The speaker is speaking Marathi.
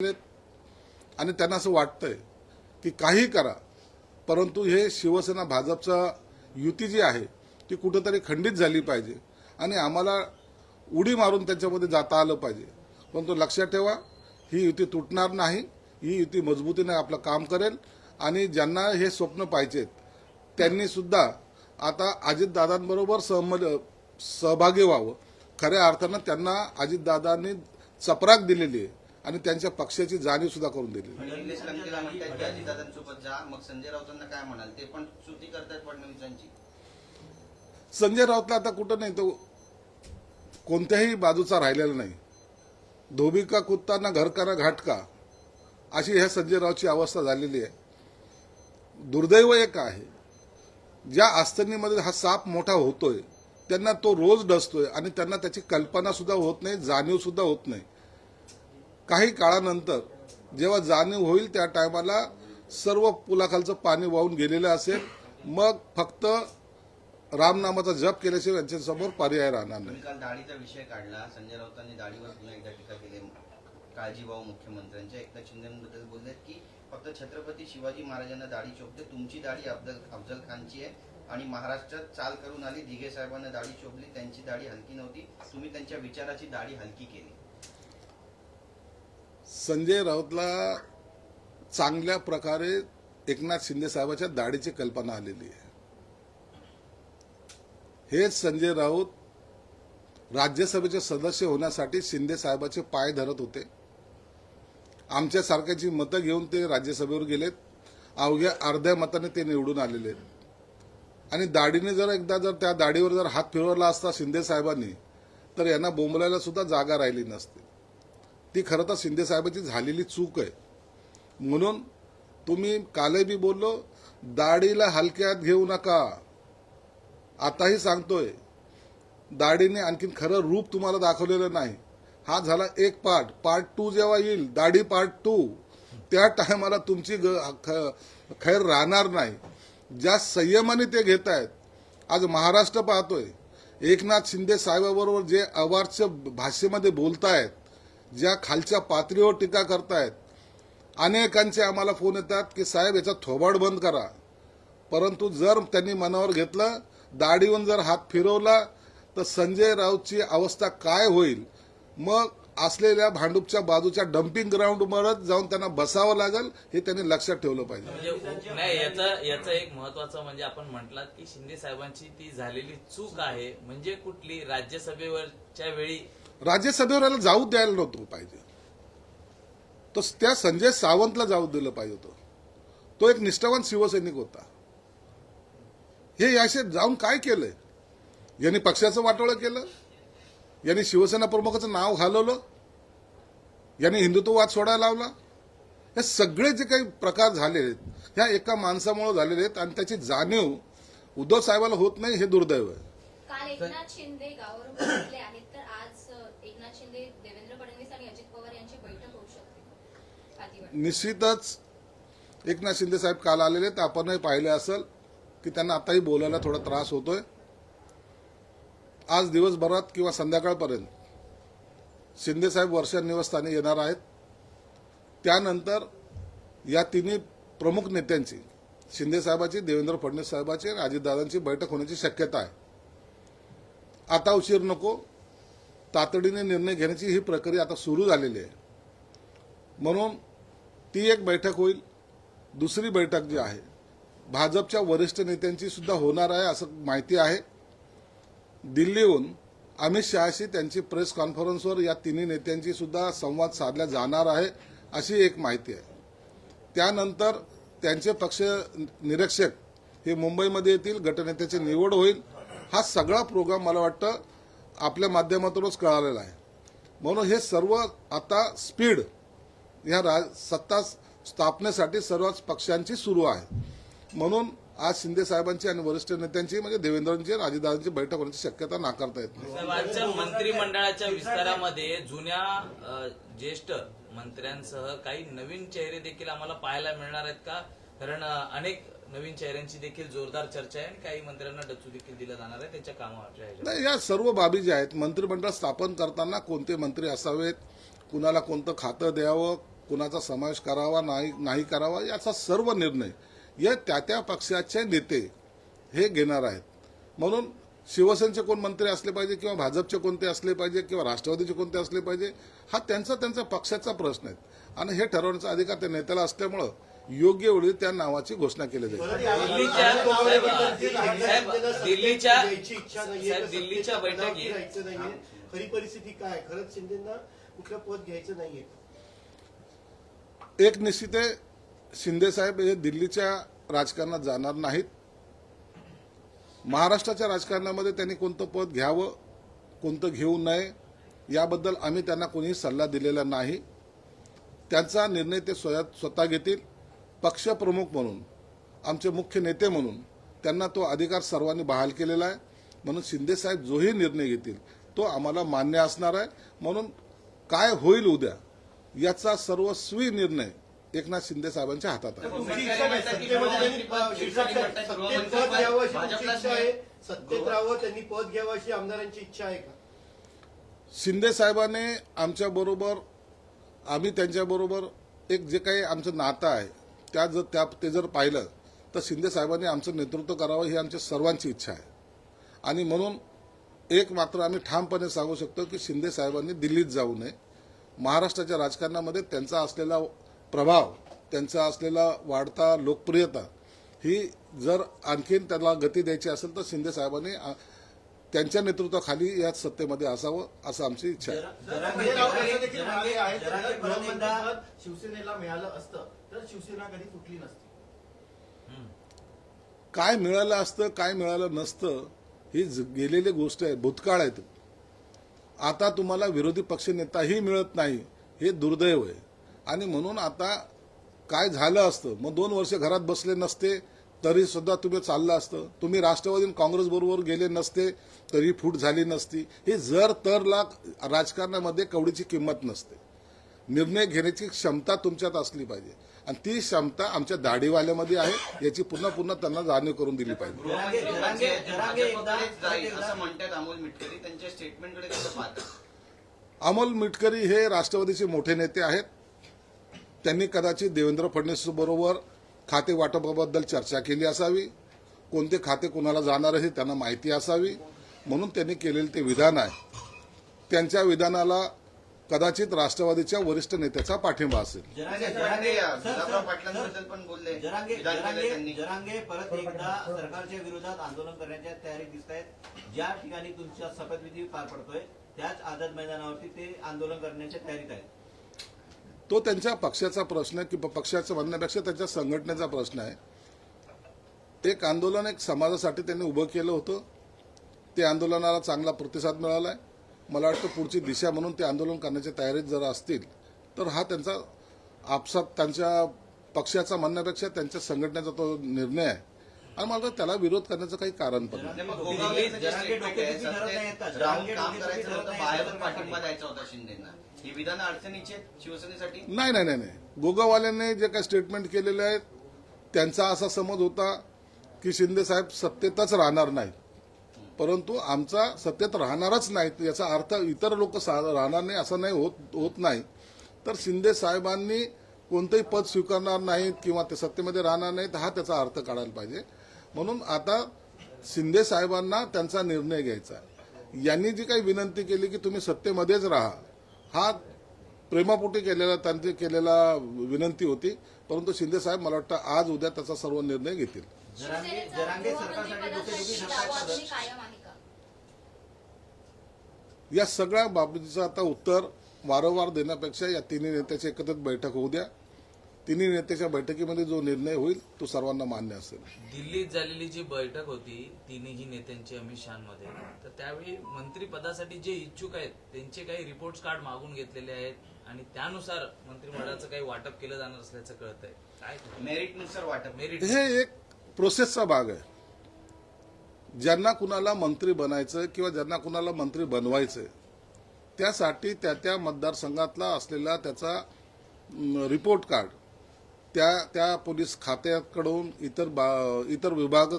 आणि त्यांना असं वाटतंय की काही करा. परंतु हे शिवसेना भाजपचा युती जी आहे ती कुठंतरी खंडित झाली पाहिजे. आणि आम्हाला उडी मारून त्याच्यामध्ये जाता आलं पाहिजे. परंतु लक्षात ठेवा ही युती तुटणार नाही. ही युती मजबूतीने आपलं काम करेल. आणि ज्यांना हे स्वप्न पाहिजेत त्यांनी सुद्धा आता अजितदादांबरोबर सहम सहभागी व्हावं. खऱ्या अर्थानं त्यांना अजितदादांनी चपराक दिलेली आहे. आणि त्यांच्या पक्षाची जाणीव सुद्धा करून मग संजय राऊतांना काय म्हणाल? ते पण श्रुती करतायत फडणवीसांची. संजय राऊतला आता कुठं नाही तो कोणत्याही बाजूचा राहिलेला नाही. धोबी का कुत्ता ना घर का ना घाट का? अशी ह्या संजय राऊतची अवस्था झालेली आहे. दुर्दैव एक आहे ज्या अस्थनीमध्ये हा साप मोठा होतोय त्यांना तो रोज डसतोय आणि त्यांना त्याची कल्पना सुद्धा होत नाही जाणीव सुद्धा होत नाही. काही काळानंतर जेव्हा जाणीव होईल त्या टायमाला सर्व पुलाखालचं पाणी वाहून गेलेलं असेल मग फक्त रामनामाचा जप केल्याशिवाय यांच्यासमोर पर्याय राहणार नाही. काल दाढीचा विषय काढला. संजय राऊतांनी दाढीवर पुन्हा एकदा टीका केली. काळजीभाऊ मुख्यमंत्र्यांच्या एकदा शिंदेबद्दल बोलले की फक्त छत्रपती शिवाजी महाराजांना दाढी चोपते तुमची दाढी अफजल अफजल खानची आहे. आणि महाराष्ट्रात चाल करून आली दिघे साहेबांना दाढी चोपली त्यांची दाढी हलकी नव्हती. तुम्ही त्यांच्या विचाराची दाढी हलकी केली. संजय राऊतला चांगल्या प्रकारे एकनाथ शिंदे साहेबाच्या दाढीची कल्पना आलेली आहे. हेच संजय राऊत राज्यसभेचे सदस्य होण्यासाठी शिंदे साहेबाचे पाय धरत होते. आमच्या सारख्याची मतं घेऊन ते राज्यसभेवर गेलेत अवघ्या अर्ध्या मताने ते निवडून आलेले आहेत. आणि दाढीने जर एकदा जर त्या दाढीवर जर हात फिरवला असता शिंदे साहेबांनी तर यांना बोंबलायला सुद्धा जागा राहिली नसते. ती खरं तर शिंदे साहेबाची झालेली चूक आहे. म्हणून तुम्ही कालही बी बोललो दाढीला हलक्यात घेऊ नका. आताही सांगतोय दाढीने आणखीन खरं रूप तुम्हाला दाखवलेलं नाही. हा झाला एक पार्ट पार्ट टू जेव्हा येईल दाढी पार्ट टू त्या टायमाला तुमची ग- ख- खैर राहणार नाही. ज्या संयमाने ते घेत आहेत आज महाराष्ट्र पाहतोय एकनाथ शिंदे साहेबाबरोबर जे अवार्च भाषेमध्ये बोलतायत ज्या खालच्या पातळीवर टीका करतायत अनेकांचे आम्हाला फोन येतात की साहेब याचा थोबाड बंद करा. परंतु जर त्यांनी मनावर घेतलं दाढीवरून जर हात फिरवला तर संजय राऊतची अवस्था काय होईल? मग असलेल्या भांडूपच्या बाजूच्या डम्पिंग ग्राउंडवरच जाऊन त्यांना बसावं लागेल हे त्यांनी लक्षात ठेवलं पाहिजे. म्हणजे, नाही याचा याचं एक महत्वाचं म्हणजे आपण म्हटलात की शिंदे साहेबांची ती झालेली चूक आहे. म्हणजे कुठली? राज्यसभेवरच्या वेळी राज्यसभेवर याला जाऊ द्यायला नव्हतं पाहिजे. तो त्या संजय सावंतला जाऊ दिलं पाहिजे होतं. तो एक निष्ठावान शिवसैनिक होता. हे याशे जाऊन काय केलंय? यांनी पक्षाचं वाटोळं केलं. यांनी शिवसेना प्रमुखाचं नाव घालवलं. यांनी हिंदुत्ववाद सोडायला लावला. हे सगळे जे काही प्रकार झाले आहेत ह्या एका माणसामुळे झालेले आहेत आणि त्याची जाणीव उद्धव साहेबाला होत नाही हे दुर्दैव आहे काल एकनाथ शिंदे गावावरून पोहोचले आहेत तर आज अ, एकनाथ शिंदे देवेंद्र फडणवीस आणि अजित पवार यांची बैठक होऊ शकते आदिवासी निश्चितच एकनाथ शिंदे साहेब काल आलेले तर आपणही पाहिले असेल की त्यांना आताही बोलायला थोडा त्रास होतोय. आज दिवसभरात किंवा संध्याकाळपर्यंत शिंदेसाहेब वर्ष वर्षा निवासस्थानी येणार आहेत. त्यानंतर या तिन्ही प्रमुख नेत्यांची शिंदे साहेबाची देवेंद्र फडणवीस साहेबाची आणि अजितदादांची बैठक होण्याची शक्यता आहे. आता उशीर नको. तातडीने निर्णय घेण्याची ही प्रक्रिया आता सुरू झालेली आहे. म्हणून ती एक बैठक होईल. दुसरी बैठक जी आहे भाजपच्या वरिष्ठ नेत्यांची सुद्धा होणार आहे असं माहिती आहे. दिल्लीहून अमित शहाशी त्यांची प्रेस कॉन्फरन्सवर या तिन्ही नेत्यांची सुद्धा संवाद साधला जाणार आहे अशी एक माहिती आहे. त्यानंतर त्यांचे पक्ष निरीक्षक हे मुंबईमध्ये येतील गटनेत्याची निवड होईल. हा सगळा प्रोग्राम मला वाटतं आपल्या माध्यमातूनच कळालेला आहे. म्हणून हे सर्व आता स्पीड या राज सत्ता स्थापनेसाठी सर्वच पक्षांची सुरू आहे. म्हणून आज शिंदे साहेबांची आणि वरिष्ठ नेत्यांची म्हणजे देवेंद्रांची अजितदादांची बैठक होण्याची शक्यता नाकारता येत नाही. मंत्रिमंडळाच्या विस्तारामध्ये जुन्या ज्येष्ठ मंत्र्यांसह काही नवीन चेहरे देखील आम्हाला पाहायला मिळणार आहेत का? कारण अनेक नवीन चेहऱ्यांची देखील जोरदार चर्चा आहे आणि काही मंत्र्यांना डचू देखील दिला जाणार आहे. त्यांच्या. नाही या सर्व बाबी ज्या आहेत मंत्रिमंडळ स्थापन करताना कोणते मंत्री असावेत? कुणाला कोणतं खातं द्यावं? कुणाचा समावेश करावा नाही नाही करावा याचा सर्व निर्णय या त्या त्या पक्षाचे नेते हे घेणार आहेत. म्हणून शिवसेनेचे कोण मंत्री असले पाहिजे किंवा भाजपचे कोणते असले पाहिजे किंवा राष्ट्रवादीचे कोणते असले पाहिजे हा त्यांचा त्यांचा पक्षाचा प्रश्न आहे. आणि हे ठरवण्याचा अधिकार त्या नेत्याला असल्यामुळं योग्य वेळी त्या नावाची घोषणा केली जाईल. दिल्लीच्या बैठकीत खरी परिस्थिती काय? खरंच शिंदेना कुठलं पद घ्यायचं नाहीये. एक निश्चित आहे शिंदेसाहेब हे दिल्लीच्या राजकारणात जाणार नाहीत. महाराष्ट्राच्या राजकारणामध्ये त्यांनी कोणतं पद घ्यावं कोणतं घेऊ नये याबद्दल आम्ही त्यांना कोणीही सल्ला दिलेला नाही. त्यांचा निर्णय ते स्वत स्वतः घेतील. पक्षप्रमुख म्हणून आमचे मुख्य नेते म्हणून त्यांना तो अधिकार सर्वांनी बहाल केलेला आहे. म्हणून शिंदेसाहेब जोही निर्णय घेतील तो आम्हाला मान्य असणार आहे. म्हणून काय होईल उद्या याचा सर्वस्वी निर्णय एकनाथ शिंदे साहेबांच्या हातात आहे. सत्तेत राहावं त्यांनी पद घ्यावं अशी आमदारांची इच्छा आहे का? शिंदे साहेबांनी आमच्या बरोबर आम्ही त्यांच्याबरोबर एक जे काही आमचं नातं आहे त्या जर त्या ते जर पाहिलं तर शिंदे साहेबांनी आमचं नेतृत्व करावं ही आमच्या सर्वांची इच्छा आहे. आणि म्हणून एक मात्र आम्ही ठामपणे सांगू शकतो की शिंदे साहेबांनी दिल्लीत जाऊ नये. महाराष्ट्राच्या राजकारणामध्ये त्यांचा असलेला प्रभाव त्यांचा असलेला वाढता लोकप्रियता ही जर आणखीन त्याला गती द्यायची असेल तर शिंदे साहेबांनी त्यांच्या नेतृत्वाखाली या सत्तेमध्ये असावं असं आमची इच्छा आहे शिवसेनेला मिळालं असतं तर शिवसेना कधी फुटली नसती काय मिळालं असतं काय मिळालं नसतं ही ज- गेलेली गोष्ट आहे भूतकाळ आहे तो. आता तुम्हाला विरोधी पक्षनेताही मिळत नाही हे दुर्दैव आहे. आणि म्हणून आता काय झालं असतं? मग दोन वर्ष घरात बसले नसते तरी सुद्धा तुम्ही चाललं असतं. तुम्ही राष्ट्रवादी काँग्रेसबरोबर काँग्रेस बरोबर गेले नसते तरी फूट झाली नसती. हे जर तरला राजकारणामध्ये कवडीची किंमत नसते. निर्णय घेण्याची क्षमता तुमच्यात असली पाहिजे. आणि ती क्षमता आमच्या दाढीवाल्यामध्ये आहे याची पुन्हा पुन्हा त्यांना जाणीव करून दिली पाहिजे. अमोल मिटकरी त्यांच्या स्टेटमेंटकडे कसं पाहतात अमोल मिटकरी हे राष्ट्रवादीचे मोठे नेते आहेत. त्यांनी कदाचित देवेंद्र फडणवीस बरोबर खाते वाटपाबद्दल चर्चा केली असावी. कोणते खाते कोणाला जाणार आहे हे त्यांना माहिती असावी. म्हणून त्यांनी केलेले ते विधान आहे. त्यांच्या विधानाला कदाचित राष्ट्रवादीच्या वरिष्ठ नेत्याचा पाठिंबा असेल. जरांगे जरांगे जरांगे सर, गुलाबराव सर, पाटलांबद्दल सर, पण बोलले. जरांगे विधान केलं जरांगे त्यांनी. जरांगे परत एकदा सरकारच्या विरोधात आंदोलन करण्याच्या तयारी दिसत आहेत. ज्या ठिकाणी तुमचा शपथविधी पार पडतोय त्याच आझाद मैदानावरती ते आंदोलन करण्याच्या तयारीत आहेत. तो त्यांच्या पक्षाचा प्रश्न आहे की पक्षाचं म्हणण्यापेक्षा त्यांच्या संघटनेचा प्रश्न आहे. एक आंदोलन एक समाजासाठी त्यांनी उभं केलं होतं. ते आंदोलनाला चांगला प्रतिसाद मिळाला आहे मला वाटतं पुढची दिशा म्हणून ते आंदोलन करण्याच्या तयारीत जर असतील तर हा त्यांचा आपसात त्यांच्या पक्षाचा म्हणण्यापेक्षा त्यांच्या संघटनेचा तो निर्णय आहे. आणि मला त्याला विरोध करण्याचं काही कारण पण नाही. नाही नाही गोगावाल्यांनी जे काही स्टेटमेंट केलेले आहेत त्यांचा असा समज होता की शिंदे साहेब सत्तेतच राहणार नाहीत. परंतु आमचा सत्तेत राहणारच नाही याचा अर्थ इतर लोक राहणार नाही असं नाही होत होत नाही. तर शिंदे साहेबांनी कोणतंही पद स्वीकारणार नाहीत किंवा ते सत्तेमध्ये राहणार नाहीत हा त्याचा अर्थ काढायला पाहिजे. म्हणून आता शिंदे साहेबांना त्यांचा निर्णय घ्यायचा आहे. यांनी जी काही विनंती केली की तुम्ही सत्तेमध्येच राहा हा प्रेमापोटी केलेला त्यांची केलेला विनंती होती. परंतु शिंदे साहेब मला वाटतं आज उद्या त्याचा सर्व निर्णय घेतील. या सगळ्या बाबतीचं आता उत्तर वारंवार देण्यापेक्षा या तिन्ही नेत्याची एकत्रित बैठक होऊ द्या. तिन्ही नेत्याच्या बैठकीमध्ये जो निर्णय होईल तो सर्वांना मान्य असेल. दिल्लीत झालेली जी बैठक होती तिन्ही नेत्यांची अमित शहामध्ये तर त्यावेळी मंत्रीपदासाठी जे इच्छुक आहेत त्यांचे काही रिपोर्ट कार्ड मागून घेतलेले आहेत. आणि त्यानुसार मंत्रिमंडळाचं काही वाटप केलं जाणार असल्याचं कळत आहे काय मेरिटनुसार वाटप. मेरिट. हे एक प्रोसेसचा भाग आहे. ज्यांना कुणाला मंत्री बनायचं किंवा ज्यांना कुणाला मंत्री बनवायचं त्यासाठी त्या त्या मतदारसंघातला असलेला त्याचा रिपोर्ट कार्ड त्या त्या पोलीस खात्याकडून इतर बा इतर विभाग